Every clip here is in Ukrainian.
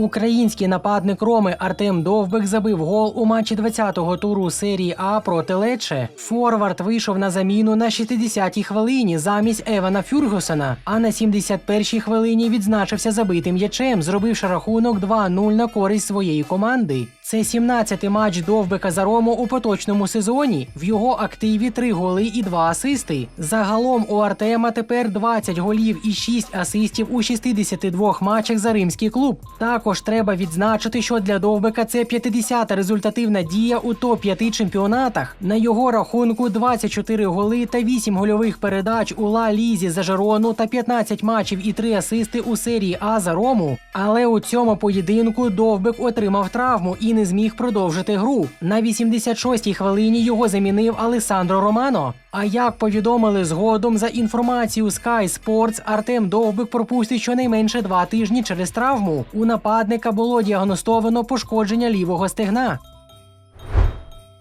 Український нападник Роми Артем Довбик забив гол у матчі 20-го туру серії А проти Лече. Форвард вийшов на заміну на 60-й хвилині замість Евана Фюргусена, а на 71-й хвилині відзначився забитим м'ячем, зробивши рахунок 2-0 на користь своєї команди. Це 17-й матч Довбика за Рому у поточному сезоні. В його активі 3 голи і 2 асисти. Загалом у Артема тепер 20 голів і 6 асистів у 62 матчах за римський клуб. Також треба відзначити, що для Довбика це 50-та результативна дія у топ-5 чемпіонатах. На його рахунку 24 голи та 8 гольових передач у Ла Лізі за Жерону та 15 матчів і 3 асисти у серії А за Рому. Але у цьому поєдинку Довбик отримав травму і не зміг продовжити гру. На 86-й хвилині його замінив Алесандро Романо. А як повідомили згодом за інформацією Sky Sports, Артем Довбик пропустить щонайменше два тижні через травму. У нападника було діагностовано пошкодження лівого стегна.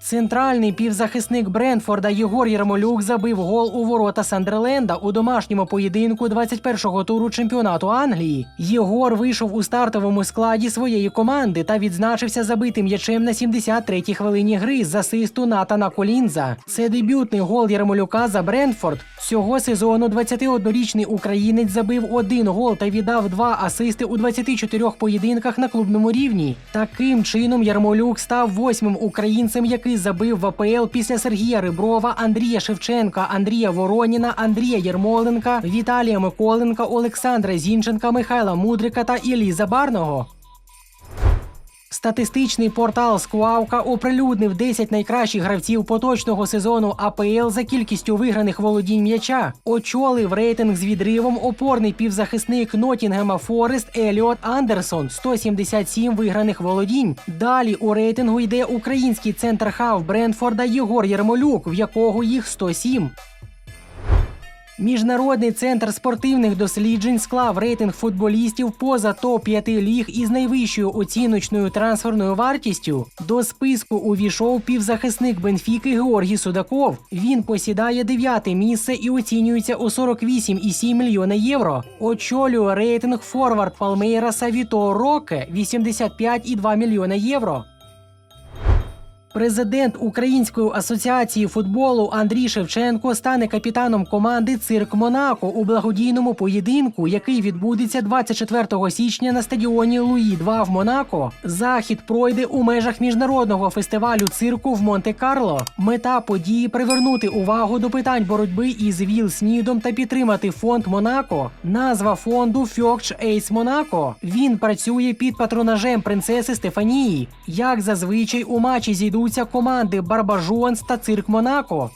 Центральний півзахисник Бренфорда Єгор Єрмолюк забив гол у ворота Сандерленда у домашньому поєдинку 21-го туру чемпіонату Англії. Єгор вийшов у стартовому складі своєї команди та відзначився забитим м'ячем на 73-й хвилині гри з асисту Натана Колінза. Це дебютний гол Єрмолюка за Бренфорд. Цього сезону 21-річний українець забив один гол та віддав два асисти у 24 поєдинках на клубному рівні. Таким чином Ярмолюк став восьмим українцем, який забив в АПЛ після Сергія Риброва, Андрія Шевченка, Андрія Вороніна, Андрія Єрмоленка, Віталія Миколенка, Олександра Зінченка, Михайла Мудрика та Іллі Забарного. Статистичний портал Скуавка оприлюднив 10 найкращих гравців поточного сезону АПЛ за кількістю виграних володінь м'яча. Очолив рейтинг з відривом опорний півзахисник Нотінгема Форест Еліот Андерсон 177 виграних володінь. Далі у рейтингу йде український центр хав Брентфорда Єгор Єрмолюк, в якого їх 107. Міжнародний центр спортивних досліджень склав рейтинг футболістів поза топ-5 ліг із найвищою оціночною трансферною вартістю. До списку увійшов півзахисник Бенфіки Георгій Судаков. Він посідає дев'яте місце і оцінюється у 48,7 мільйона євро. Очолює рейтинг форвард Палмейраса Віто Роке 85,2 мільйона євро. Президент Української асоціації футболу Андрій Шевченко стане капітаном команди Цирк Монако у благодійному поєдинку, який відбудеться 24 січня на стадіоні Луї 2 в Монако. Захід пройде у межах міжнародного фестивалю цирку в Монте-Карло. Мета події привернути увагу до питань боротьби із ВІЛ-СНІДом та підтримати фонд Монако. Назва фонду Фьокч Ейс Монако. Він працює під патронажем принцеси Стефанії. Як зазвичай у матчі зійдуться команди Барбажонс та Цирк Монако.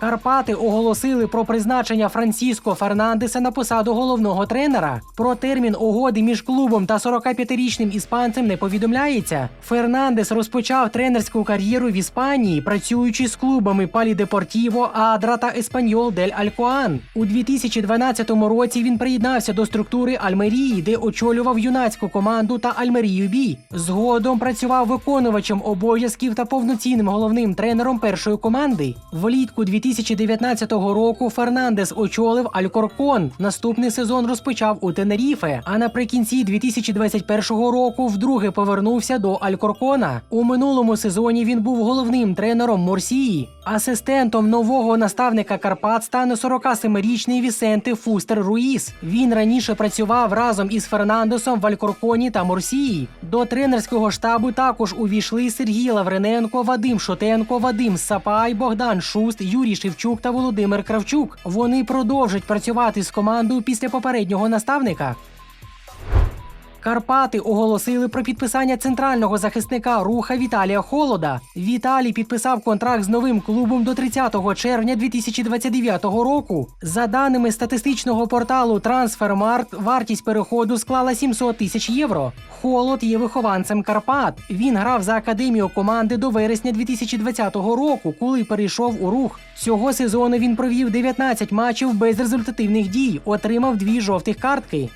Карпати оголосили про призначення Франциско Фернандеса на посаду головного тренера. Про термін угоди між клубом та 45-річним іспанцем не повідомляється. Фернандес розпочав тренерську кар'єру в Іспанії, працюючи з клубами Палі Депортіво, Адра та Еспаньол Дель Алькоан. У 2012 році він приєднався до структури Альмерії, де очолював юнацьку команду та Альмерію Бі. Згодом працював виконувачем обов'язків та повноцінним головним тренером першої команди. Влітку 2019 року Фернандес очолив Алькоркон. Наступний сезон розпочав у Тенеріфе. А наприкінці 2021 року вдруге повернувся до Алькоркона. У минулому сезоні він був головним тренером Морсії. Асистентом нового наставника Карпат стане 47-річний Вісенте Фустер Руїс. Він раніше працював разом із Фернандесом в Алькорконі та Морсії. До тренерського штабу також увійшли Сергій Лаврененко, Вадим Шотенко, Вадим Сапай, Богдан Шуст, Юрій Шевчук та Володимир Кравчук. Вони продовжать працювати з командою після попереднього наставника. Карпати оголосили про підписання центрального захисника руха Віталія Холода. Віталій підписав контракт з новим клубом до 30 червня 2029 року. За даними статистичного порталу Трансфермаркт, вартість переходу склала 700 тисяч євро. Холод є вихованцем Карпат. Він грав за академію команди до вересня 2020 року, коли перейшов у рух. Цього сезону він провів 19 матчів без результативних дій, отримав дві жовтих картки.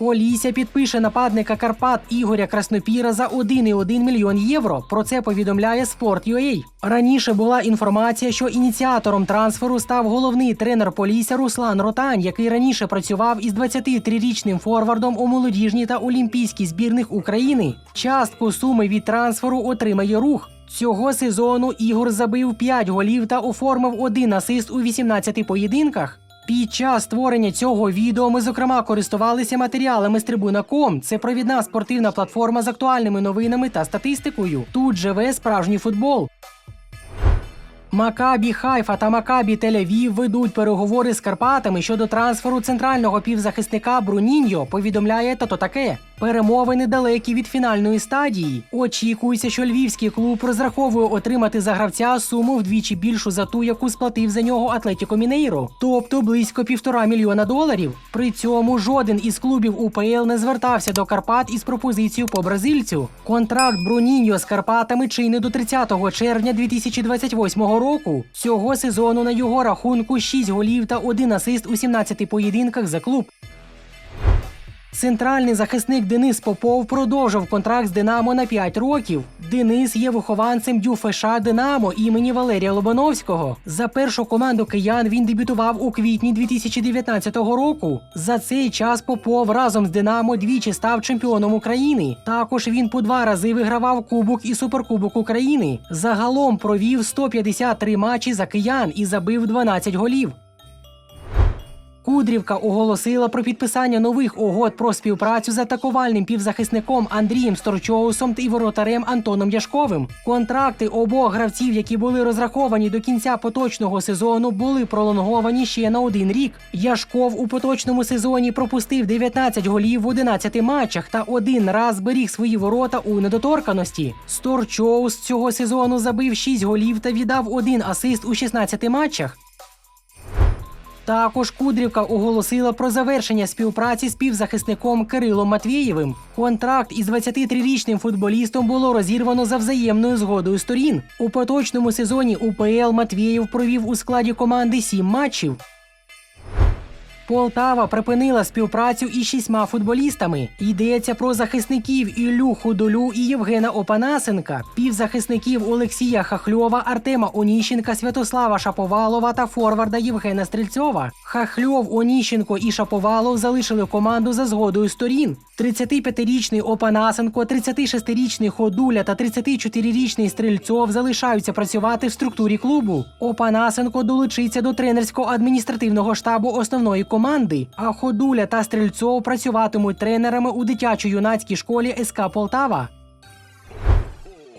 Полісся підпише нападника Карпат Ігоря Краснопіра за 1,1 мільйон євро. Про це повідомляє Sport.ua. Раніше була інформація, що ініціатором трансферу став головний тренер Полісся Руслан Ротань, який раніше працював із 23-річним форвардом у молодіжній та олімпійській збірних України. Частку суми від трансферу отримає рух. Цього сезону Ігор забив 5 голів та оформив один асист у 18 поєдинках. Під час створення цього відео ми, зокрема, користувалися матеріалами з Трибуна.ком. Це провідна спортивна платформа з актуальними новинами та статистикою. Тут живе справжній футбол. Макабі Хайфа та Макабі Тель-Авів ведуть переговори з Карпатами щодо трансферу центрального півзахисника Бруніньо, повідомляє тато таке. Перемовини далекі від фінальної стадії. Очікується, що львівський клуб розраховує отримати за гравця суму вдвічі більшу за ту, яку сплатив за нього Атлетіко Мінейро, тобто близько півтора мільйона доларів. При цьому жоден із клубів УПЛ не звертався до Карпат із пропозицією по бразильцю. Контракт Бруніньо з Карпатами чинний до 30 червня 2028 року. Цього сезону на його рахунку 6 голів та 1 асист у 17 поєдинках за клуб. Центральний захисник Денис Попов продовжив контракт з Динамо на 5 років. Денис є вихованцем ДЮФШ Динамо імені Валерія Лобановського. За першу команду киян він дебютував у квітні 2019 року. За цей час Попов разом з Динамо двічі став чемпіоном України. Також він по два рази вигравав Кубок і Суперкубок України. Загалом провів 153 матчі за киян і забив 12 голів. Кудрівка оголосила про підписання нових угод про співпрацю з атакувальним півзахисником Андрієм Сторчоусом і воротарем Антоном Яшковим. Контракти обох гравців, які були розраховані до кінця поточного сезону, були пролонговані ще на один рік. Яшков у поточному сезоні пропустив 19 голів в 11 матчах та один раз зберіг свої ворота у недоторканості. Сторчоус цього сезону забив 6 голів та віддав один асист у 16 матчах. Також Кудрівка оголосила про завершення співпраці з півзахисником Кирилом Матвієвим. Контракт із 23-річним футболістом було розірвано за взаємною згодою сторін. У поточному сезоні УПЛ Матвієв провів у складі команди сім матчів. Полтава припинила співпрацю із шістьма футболістами. Йдеться про захисників Іллю Худолю і Євгена Опанасенка, півзахисників Олексія Хахльова, Артема Оніщенка, Святослава Шаповалова та форварда Євгена Стрільцова. Хахльов, Оніщенко і Шаповалов залишили команду за згодою сторін. 35-річний Опанасенко, 36-річний Ходуля та 34-річний Стрільцов залишаються працювати в структурі клубу. Опанасенко долучиться до тренерсько-адміністративного штабу основної команди, а Ходуля та Стрільцов працюватимуть тренерами у дитячо-юнацькій школі СК Полтава.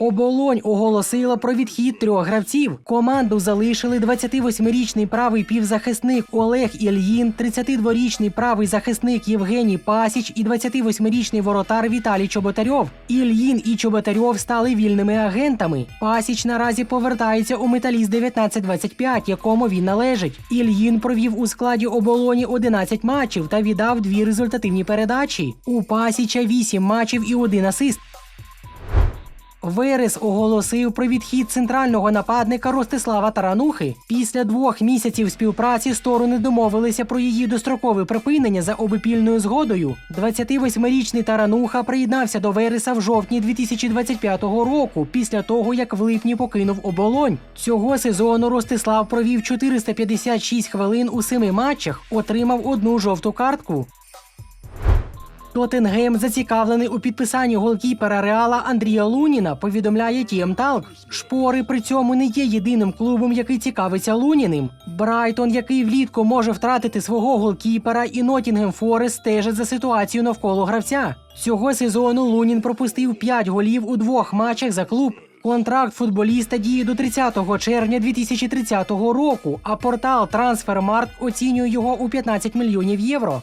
Оболонь оголосила про відхід трьох гравців. Команду залишили 28-річний правий півзахисник Олег Ільїн, 32-річний правий захисник Євгеній Пасіч і 28-річний воротар Віталій Чоботарьов. Ільїн і Чоботарьов стали вільними агентами. Пасіч наразі повертається у металіст 1925, якому він належить. Ільїн провів у складі оболоні 11 матчів та віддав дві результативні передачі. У Пасіча 8 матчів і один асист. Верес оголосив про відхід центрального нападника Ростислава Таранухи. Після двох місяців співпраці сторони домовилися про її дострокове припинення за обопільною згодою. 28-річний Тарануха приєднався до Вереса в жовтні 2025 року, після того як в липні покинув оболонь. Цього сезону Ростислав провів 456 хвилин у семи матчах, отримав одну жовту картку. Тоттенгем зацікавлений у підписанні голкіпера Реала Андрія Луніна, повідомляє Тієм Талк. Шпори при цьому не є єдиним клубом, який цікавиться Луніним. Брайтон, який влітку може втратити свого голкіпера, і Нотінгем Форест стежать за ситуацією навколо гравця. Цього сезону Лунін пропустив 5 голів у двох матчах за клуб. Контракт футболіста діє до 30 червня 2030 року, а портал Transfermarkt оцінює його у 15 мільйонів євро.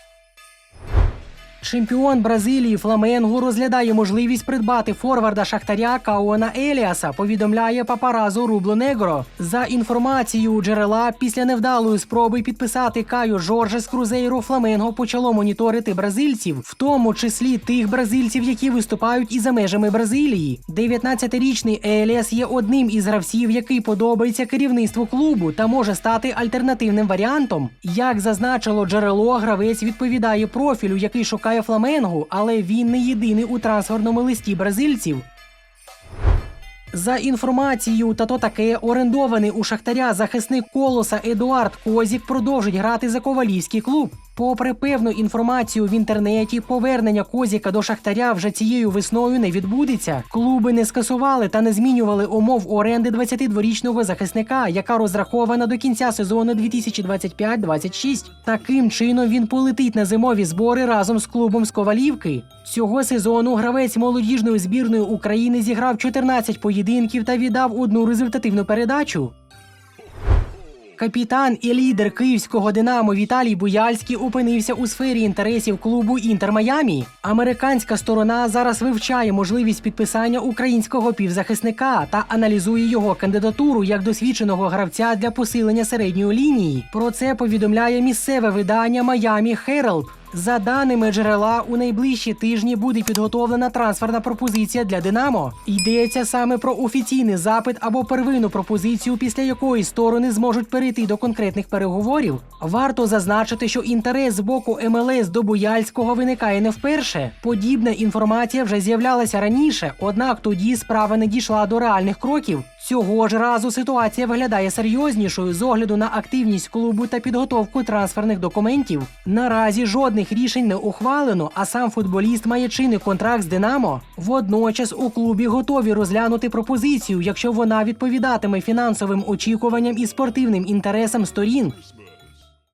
Чемпіон Бразилії Фламенго розглядає можливість придбати форварда Шахтаря Каона Еліаса, повідомляє папаразу Рубло Негро. За інформацією джерела, після невдалої спроби підписати Каю Жорже з Крузейру Фламенго почало моніторити бразильців, в тому числі тих бразильців, які виступають і за межами Бразилії. 19-річний Еліас є одним із гравців, який подобається керівництву клубу та може стати альтернативним варіантом. Як зазначило джерело, гравець відповідає профілю, який шукає виступає Фламенгу, але він не єдиний у трансферному листі бразильців. За інформацією та то таке, орендований у шахтаря захисник колоса Едуард Козік продовжить грати за ковалівський клуб. Попри певну інформацію в інтернеті, повернення Козіка до шахтаря вже цією весною не відбудеться. Клуби не скасували та не змінювали умов оренди 22-річного захисника, яка розрахована до кінця сезону 2025-26. Таким чином він полетить на зимові збори разом з клубом з Ковалівки. Цього сезону гравець молодіжної збірної України зіграв 14 поєдинків та віддав одну результативну передачу. Капітан і лідер київського Динамо Віталій Буяльський опинився у сфері інтересів клубу Інтер Майамі. Американська сторона зараз вивчає можливість підписання українського півзахисника та аналізує його кандидатуру як досвідченого гравця для посилення середньої лінії. Про це повідомляє місцеве видання Майамі Herald. За даними джерела, у найближчі тижні буде підготовлена трансферна пропозиція для Динамо. Йдеться саме про офіційний запит або первинну пропозицію, після якої сторони зможуть перейти до конкретних переговорів. Варто зазначити, що інтерес з боку МЛС до Буяльського виникає не вперше. Подібна інформація вже з'являлася раніше, однак тоді справа не дійшла до реальних кроків. Цього ж разу ситуація виглядає серйознішою з огляду на активність клубу та підготовку трансферних документів. Наразі жодних рішень не ухвалено, а сам футболіст має чинний контракт з Динамо. Водночас у клубі готові розглянути пропозицію, якщо вона відповідатиме фінансовим очікуванням і спортивним інтересам сторін.